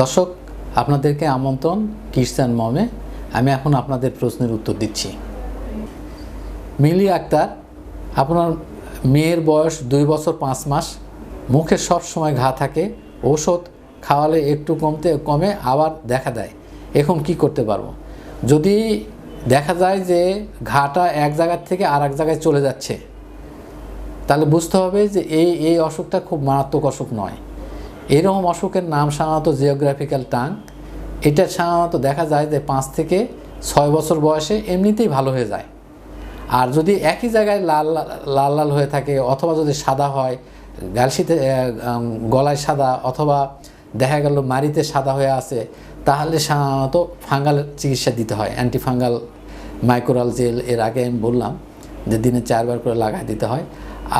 দর্শক, আপনাদেরকে আমন্ত্রণ কিষান মমে আমি এখন আপনাদের প্রশ্নের উত্তর দিচ্ছি। মিলি আক্তার, আপনার মেয়ের বয়স দুই বছর পাঁচ মাস। মুখে সব সময় ঘা থাকে ঔষধ খাওয়ালে একটু কমতে কমে আবার দেখা দেয়। এখন কি করতে পারব? যদি দেখা যায় যে ঘাটা এক জায়গার থেকে আর এক জায়গায় চলে যাচ্ছে, তাহলে বুঝতে হবে যে এই এই অসুখটা খুব মারাত্মক অসুখ নয়। এরকম অসুখের নাম সাধারণত জিওগ্রাফিক্যাল টাং এটা সাধারণত দেখা যায় যে পাঁচ থেকে ছয় বছর বয়সে এমনিতেই ভালো হয়ে যায়। আর যদি একই জায়গায় লাল লাল লাল হয়ে থাকে অথবা যদি সাদা হয়, গালসিতে গলায় সাদা অথবা দেখা গেল মারিতে সাদা হয়ে আছে, তাহলে সাধারণত ফাঙ্গাল চিকিৎসা দিতে হয়। অ্যান্টিফাঙ্গাল মাইক্রোরাল জেল, এর আগে আমি বললাম যে দিনে চারবার করে লাগাই দিতে হয়।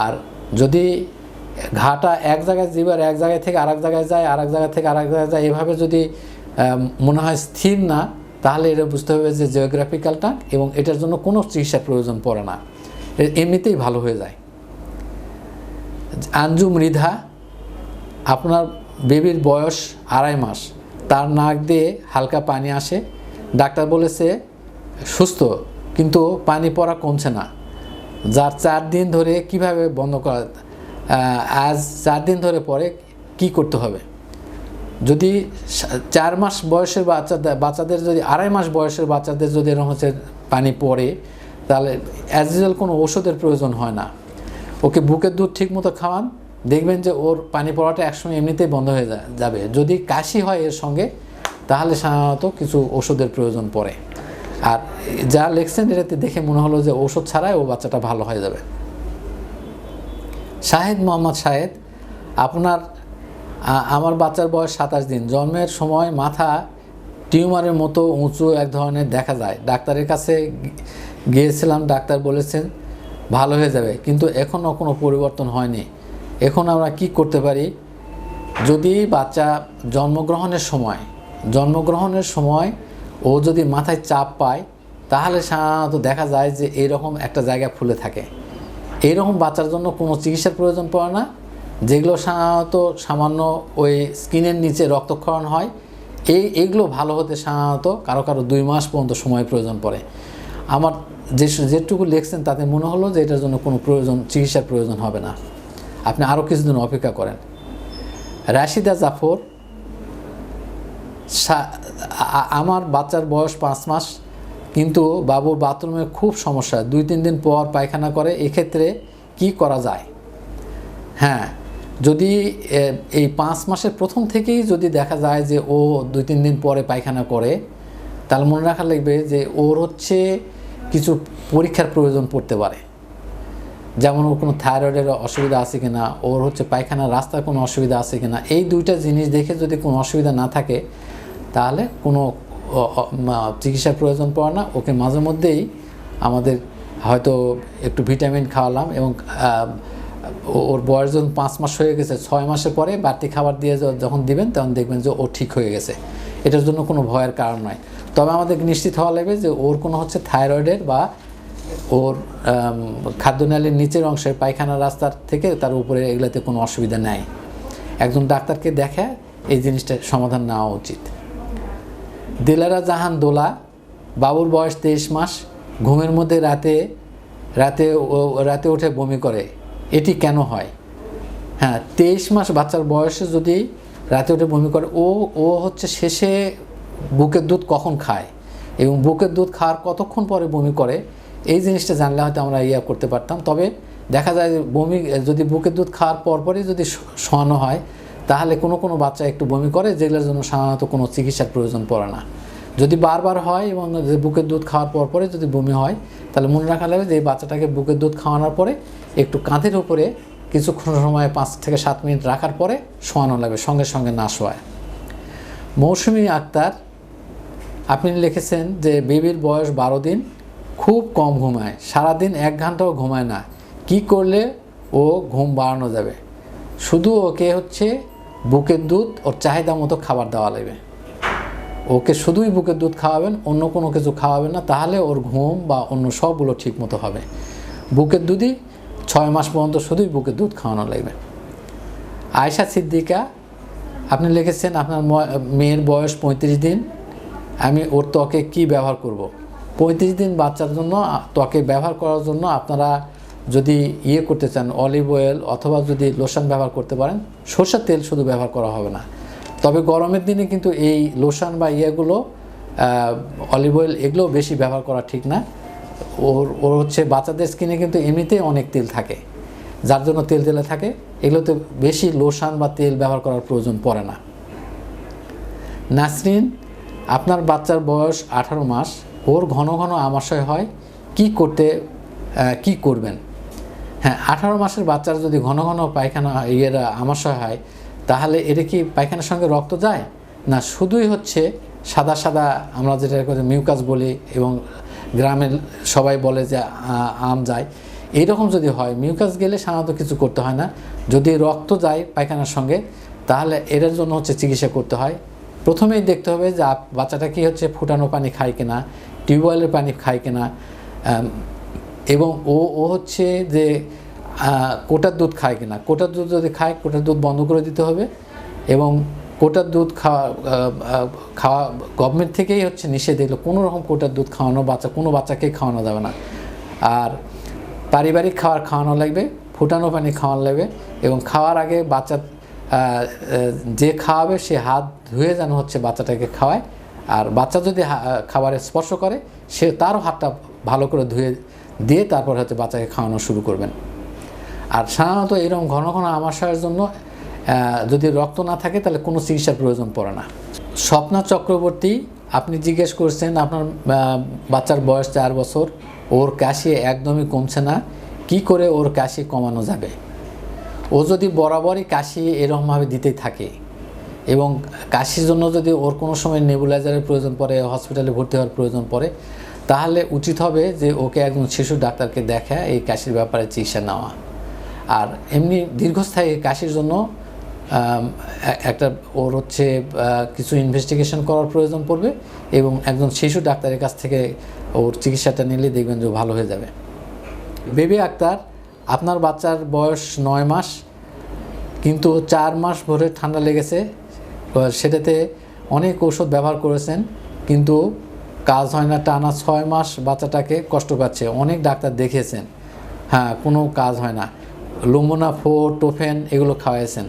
আর যদি ঘাটা এক জায়গায় যেবার এক জায়গায় থেকে আরেক জায়গায় যায়, আরেক জায়গা থেকে আরেক জায়গায় যায়, এভাবে যদি মনে হয় স্থির না, তাহলে এটা বুঝতে হবে যে জিওগ্রাফিক্যাল টাক এবং এটার জন্য কোনো চিকিৎসার প্রয়োজন পড়ে না। এমনিতেই ভালো হয়ে যায়। আঞ্জু মৃধা, আপনার বেবির বয়স আড়াই মাস। তার নাক দিয়ে হালকা পানি আসে। ডাক্তার বলেছে, সুস্থ, কিন্তু পানি পড়া কমছে না। যার চার দিন ধরে কীভাবে বন্ধ করা আজ চার দিন ধরে পরে কি করতে হবে? যদি চার মাস বয়সের বাচ্চাদের বাচ্চাদের যদি আড়াই মাস বয়সের বাচ্চাদের যদি এরকম হচ্ছে পানি পড়ে, তাহলে অ্যাজ ইউজুয়াল কোনো ওষুধের প্রয়োজন হয় না। ওকে বুকের দুধ ঠিক মতো খাওয়ান, দেখবেন যে ওর পানি পড়াটা একসময় এমনিতেই বন্ধ হয়ে যাবে। যদি কাশি হয় এর সঙ্গে, তাহলে সাধারণত কিছু ওষুধের প্রয়োজন পড়ে। আর যা লেখছেন, এটাতে দেখে মনে হলো যে ওষুধ ছাড়াই ও বাচ্চাটা ভালো হয়ে যাবে। শাহেদ মোহাম্মদ শাহেদ, আপনার আমার বাচ্চার বয়স সাতাশ দিন। জন্মের সময় মাথা টিউমারের মতো উঁচু এক ধরনের দেখা যায়। ডাক্তারের কাছে গিয়েছিলাম, ডাক্তার বলেছেন, ভালো হয়ে যাবে। কিন্তু এখনও কোনো পরিবর্তন হয়নি। এখন আমরা কি করতে পারি? যদি বাচ্চা জন্মগ্রহণের সময় জন্মগ্রহণের সময় ও যদি মাথায় চাপ পায়, তাহলে সাধারণত দেখা যায় যে এরকম একটা জায়গা ফুলে থাকে। এইরকম বাচ্চার জন্য কোনো চিকিৎসার প্রয়োজন পড়ে না। যেগুলো সাধারণত সামান্য ওই স্কিনের নিচে রক্তক্ষরণ হয়, এই এগুলো ভালো হতে সাধারণত কারও কারও দুই মাস পর্যন্ত সময় প্রয়োজন পড়ে। আমার যে, যেটুকু লিখছেন তাতে মনে হলো যে এটার জন্য কোনো প্রয়োজন, চিকিৎসার প্রয়োজন হবে না। আপনি আরও কিছুদিন অপেক্ষা করেন। রাশিদা জাফর আমার বাচ্চার বয়স পাঁচ মাস। কিন্তু বাবুর বাথরুমে খুব সমস্যা। দুই, তিন দিন পর পায়খানা করে, এক্ষেত্রে কি করা যায়? হ্যাঁ যদি এই পাঁচ মাসের প্রথম থেকেই যদি দেখা যায় যে ও দুই, তিন দিন পরে পায়খানা করে, তাহলে মনে রাখা লাগবে যে ওর হচ্ছে কিছু পরীক্ষার প্রয়োজন পড়তে পারে। যেমন ওর কোনো থাইরয়েডের অসুবিধা আছে কিনা, ওর হচ্ছে পায়খানার রাস্তার কোনো অসুবিধা আছে কিনা, এই দুইটা জিনিস দেখে যদি কোনো অসুবিধা না থাকে, তাহলে কোনো চিকিৎসার প্রয়োজন পড়ে না। ওকে মাঝে মধ্যেই আমাদের হয়তো একটু ভিটামিন খাওয়ালাম এবং ওর বয়স যখন পাঁচ মাস হয়ে গেছে, ছয় মাসের পরে বাড়তি খাবার দিয়ে যখন দিবেন, তখন দেখবেন যে ও ঠিক হয়ে গেছে। এটার জন্য কোনো ভয়ের কারণ নয় তবে আমাদের নিশ্চিত হওয়া লাগবে যে ওর কোনো হচ্ছে থাইরয়েডের বা ওর খাদ্যনালীর নিচের অংশের পায়খানা রাস্তার থেকে তার উপরে এগুলাতে কোনো অসুবিধা নাই। একজন ডাক্তারকে দেখে এই জিনিসটার সমাধান নেওয়া উচিত। দিলারা জাহান দোলা, বাবুর বয়স তেইশ মাস, ঘুমের মধ্যে রাতে রাতে রাতে উঠে বমি করে। এটি কেন হয়? হ্যাঁ তেইশ মাস বাচ্চার বয়সে যদি রাতে উঠে বমি করে, ও ও হচ্ছে শেষে বুকের দুধ কখন খায়? এবং বুকের দুধ খাওয়ার কতক্ষণ পরে বমি করে? এই জিনিসটা জানলে হয়তো আমরা ইয়া করতে পারতাম। তবে দেখা যায় বমি, যদি বুকের দুধ খাওয়ার পরপরই যদি শোয়ানো হয় তাহলে কোনো কোনো বাচ্চা একটু বমি করে, যেগুলোর জন্য সাধারণত কোনো চিকিৎসার প্রয়োজন পড়ে না। যদি বারবার হয় এবং বুকের দুধ খাওয়ার পর পরে যদি বমি হয়, তাহলে মনে রাখা লাগবে যে এই বাচ্চাটাকে বুকের দুধ খাওয়ানোর পরে একটু কাঁধের উপরে কিছুক্ষণ সময় পাঁচ থেকে সাত মিনিট রাখার পরে শোয়ানো লাগবে, সঙ্গে সঙ্গে না শোয়ায়। মৌসুমি আক্তার, আপনি লিখেছেন যে বেবির বয়স বারো দিন, খুব কম ঘুমায়, সারাদিন এক ঘন্টাও ঘুমায় না। কি করলে ও ঘুম বাড়ানো যাবে? শুধু ওকে হচ্ছে বুকের দুধ ওর চাহিদা মতো খাবার দেওয়া লাগবে। ওকে শুধুই বুকের দুধ খাওয়াবেন, অন্য কোনো কিছু খাওয়াবেন না, তাহলে ওর ঘুম বা অন্য সবগুলো ঠিক মতো হবে। বুকের দুধই ছয় মাস পর্যন্ত শুধুই বুকের দুধ খাওয়ানো লাগবে। আয়সা সিদ্দিকা, আপনি লিখেছেন আপনার মেয়ের বয়স পঁয়ত্রিশ দিন। আমি ওর ত্বকে কি ব্যবহার করব। পঁয়ত্রিশ দিন বাচ্চার জন্য, ত্বকে ব্যবহার করার জন্য আপনারা যদি ইয়ে করতে চান, অলিভ অয়েল অথবা যদি লোশন ব্যবহার করতে পারেন, সর্ষের তেল শুধু ব্যবহার করা হবে না। তবে গরমের দিনে কিন্তু এই লোশন বা ইয়েগুলো অলিভ অয়েল এগুলো বেশি ব্যবহার করা ঠিক না। ওর ওর হচ্ছে বাচ্চাদের স্কিনে কিন্তু এমনিতেই অনেক তেল থাকে। যার জন্য তেল তেলে থাকে। এগুলোতে বেশি লোশন বা তেল ব্যবহার করার প্রয়োজন পড়ে না। নাসরিন, আপনার বাচ্চার বয়স আঠারো মাস। ওর ঘন ঘন আমাশয় হয়। কি করতে কি করবেন? হ্যাঁ আঠারো মাসের বাচ্চার যদি ঘন ঘন পায়খানা ইয়েরা আমাশয় হয়, তাহলে এটা কি পায়খানার সঙ্গে রক্ত যায়? না, শুধুই হচ্ছে সাদা সাদা আমরা যেটা মিউকাস বলি এবং গ্রামের সবাই বলে যে আম যায়। এইরকম যদি হয়, মিউকাস গেলে সাধারণত কিছু করতে হয় না। যদি রক্ত যায় পায়খানার সঙ্গে, তাহলে এটার জন্য হচ্ছে চিকিৎসা করতে হয়। প্রথমেই দেখতে হবে যে বাচ্চাটা কি হচ্ছে ফুটানো পানি খায় কিনা, টিউবওয়েলের পানি খায় কিনা এবং ও ও হচ্ছে যে কোটার দুধ খায় কিনা। কোটার দুধ যদি খায়, কোটার দুধ বন্ধ করে দিতে হবে এবং কোটার দুধ খাওয়া খাওয়া গভর্নমেন্ট থেকেই হচ্ছে নিষেধ এগুলো কোনো রকম কোটার দুধ খাওয়ানো বাচ্চা, কোনো বাচ্চাকেই খাওয়ানো যাবে না। আর পারিবারিক খাবার খাওয়ানো লাগবে, ফুটানো পানি খাওয়ানো লাগবে এবং খাওয়ার আগে বাচ্চা যে খাওয়াবে সে হাত ধুয়ে যেন হচ্ছে বাচ্চাটাকে খাওয়ায়। আর বাচ্চা যদি খাবারে স্পর্শ করে, সে তারও হাতটা ভালো করে ধুয়ে দিয়ে তারপর হয়তো বাচ্চাকে খাওয়ানো শুরু করবেন। আর সাধারণত এরকম ঘন ঘন আমাশয়ের জন্য যদি রক্ত না থাকে তাহলে কোনো চিকিৎসার প্রয়োজন পড়ে না। স্বপ্না চক্রবর্তী, আপনি জিজ্ঞেস করছেন আপনার বাচ্চার বয়স চার বছর, ওর কাশি একদমই কমছে না, কি করে ওর কাশি কমানো যাবে? ও যদি বরাবরই কাশি এরকমভাবে দিতেই থাকে এবং কাশির জন্য যদি ওর কোনো সময় নেবুলাইজারের প্রয়োজন পড়ে, হসপিটালে ভর্তি হওয়ার প্রয়োজন পড়ে তাহলে উচিত হবে যে ওকে একজন শিশু ডাক্তারকে দেখা, এই কাশির ব্যাপারে চিকিৎসা নেওয়া। আর এমনি দীর্ঘস্থায়ী কাশির জন্য একটা ওর হচ্ছে কিছু ইনভেস্টিগেশন করার প্রয়োজন পড়বে এবং একজন শিশু ডাক্তারের কাছ থেকে ওর চিকিৎসাটা নিলে দেখবেন যে ভালো হয়ে যাবে। বেবি আক্তার, আপনার বাচ্চার বয়স নয় মাস, কিন্তু চার মাস ভরে ঠান্ডা লেগেছে। সেটাতে অনেক ঔষধ ব্যবহার করেছেন, কিন্তু কাজ হয় না, টানা ছয় মাস বাচ্চাটাকে কষ্ট পাচ্ছে। অনেক ডাক্তার দেখিয়েছেন হ্যাঁ কোনো কাজ হয় না। লুমোনা, ফোর, টোফেন এগুলো খাওয়াইছেন।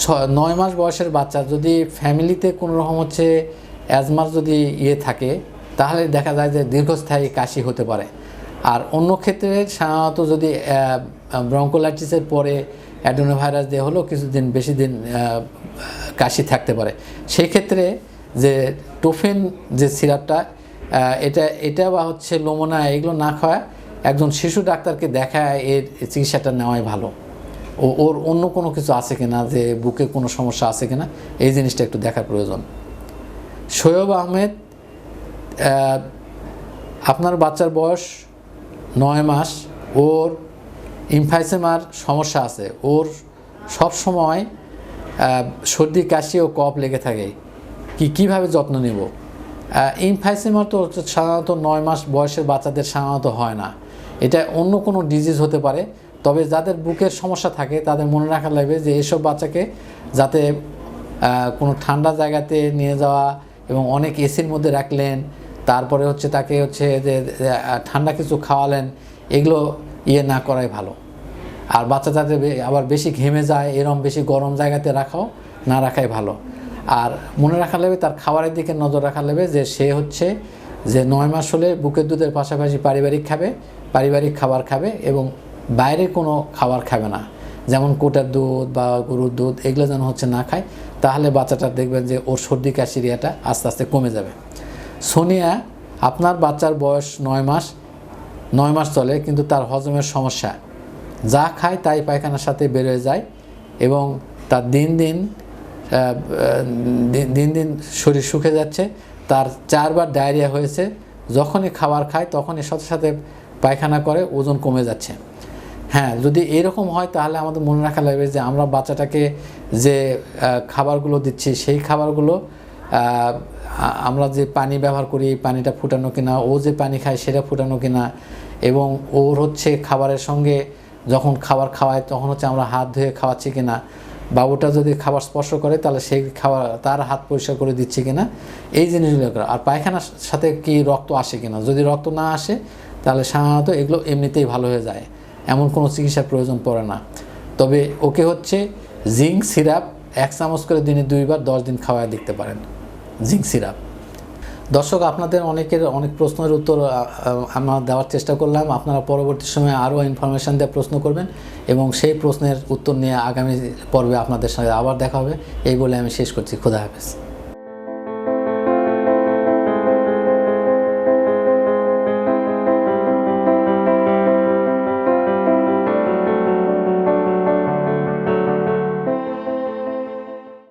ছ নয় মাস বয়সের বাচ্চা যদি ফ্যামিলিতে কোনো রকম হচ্ছে অ্যাজমার যদি ইয়ে থাকে, তাহলে দেখা যায় যে দীর্ঘস্থায়ী কাশি হতে পারে। আর অন্য ক্ষেত্রে সাধারণত যদি ব্রঙ্কোলাইটিসের পরে অ্যাডোনোভাইরাস দিয়ে হলেও কিছুদিন, বেশি দিন কাশি থাকতে পারে। সেই ক্ষেত্রে যে টোফেন যে সিরাপটা এটা এটা বা হচ্ছে লোমোনা এগুলো না খাওয়া, একজন শিশু ডাক্তারকে দেখায় এর চিকিৎসাটা নেওয়াই ভালো। ও, ওর অন্য কোনো কিছু আছে কিনা, যে বুকে কোনো সমস্যা আছে কিনা, এই জিনিসটা একটু দেখার প্রয়োজন। শোয়েব আহমেদ আপনার বাচ্চার বয়স নয় মাস, ওর ইমফাইসেমার সমস্যা আছে, ওর সব সময় সর্দি, কাশি ও কফ লেগে থাকে। কি, কীভাবে যত্ন নেব? ইমফাইসেমার তো সাধারণত নয় মাস বয়সের বাচ্চাদের সাধারণত হয় না। এটা অন্য কোনো ডিজিজ হতে পারে, তবে যাদের বুকের সমস্যা থাকে, তাদের মনে রাখা লাগবে যে এসব বাচ্চাকে যাতে কোনো ঠান্ডা জায়গাতে নিয়ে যাওয়া এবং অনেক এসির মধ্যে রাখলেন, তারপরে হচ্ছে তাকে হচ্ছে যে ঠান্ডা কিছু খাওয়ালেন, এগুলো ইয়ে না করাই ভালো। আর বাচ্চা যাতে আবার বেশি ঘেমে যায়, এরম বেশি গরম জায়গাতে রাখাও না রাখাই ভালো। আর মনে রাখা লাগবে তার খাবারের দিকে নজর রাখা লাগবে যে সে হচ্ছে যে নয় মাস হলে বুকের দুধের পাশাপাশি পারিবারিক খাবে, পারিবারিক খাবার খাবে এবং বাইরে কোনো খাবার খাবে না। যেমন কোটার দুধ বা গরুর দুধ এগুলো যেন হচ্ছে না খায়, তাহলে বাচ্চাটা দেখবেন যে ওর সর্দি কাশির ইয়েটা আস্তে আস্তে কমে যাবে। সোনিয়া, আপনার বাচ্চার বয়স নয় মাস নয় মাস চলে কিন্তু তার হজমের সমস্যা। যা খায় তাই পায়খানার সাথে বেরোয় যায় এবং তার দিন দিন দিন- দিন শরীর শুকে যাচ্ছে। তার চারবার ডায়রিয়া হয়েছে। যখনই খাবার খায়, তখনই সাথে সাথে পায়খানা করে, ওজন কমে যাচ্ছে। হ্যাঁ যদি এরকম হয়, তাহলে আমাদের মনে রাখা লাগবে যে, আমরা বাচ্চাটাকে যে খাবারগুলো দিচ্ছি, সেই খাবারগুলো আমরা যে পানি ব্যবহার করি, এই পানিটা ফুটানো কিনা, ও যে পানি খায়, সেটা ফুটানো কিনা, এবং ওর হচ্ছে খাবারের সঙ্গে যখন খাবার খাওয়ায়, তখন হচ্ছে আমরা হাত ধুয়ে খাওয়াচ্ছি কিনা বাবুটা যদি খাবার স্পর্শ করে, তাহলে সেই খাবার তার হাত পরিষ্কার করে দিচ্ছে কিনা? এই জিনিসগুলো করা। আর পায়খানার সাথে কি রক্ত আসে কিনা? যদি রক্ত না আসে, তাহলে সাধারণত এগুলো এমনিতেই ভালো হয়ে যায়। এমন কোনো চিকিৎসার প্রয়োজন পড়ে না। তবে ওকে হচ্ছে জিঙ্ক, সিরাপ, এক চামচ করে দিনে দুইবার দশ দিন খাওয়ায় দেখতে পারেন। Zinc, syrup. দর্শক, আপনাদের অনেকের অনেক প্রশ্নের উত্তর আমরা দেওয়ার চেষ্টা করলাম। আপনারা পরবর্তী সময়ে আরও ইনফরমেশান দিয়ে প্রশ্ন করবেন এবং সেই প্রশ্নের উত্তর নিয়ে আগামী পর্বে আপনাদের সঙ্গে আবার দেখা হবে। এই বলে আমি শেষ করছি। খুদা হাফেজ।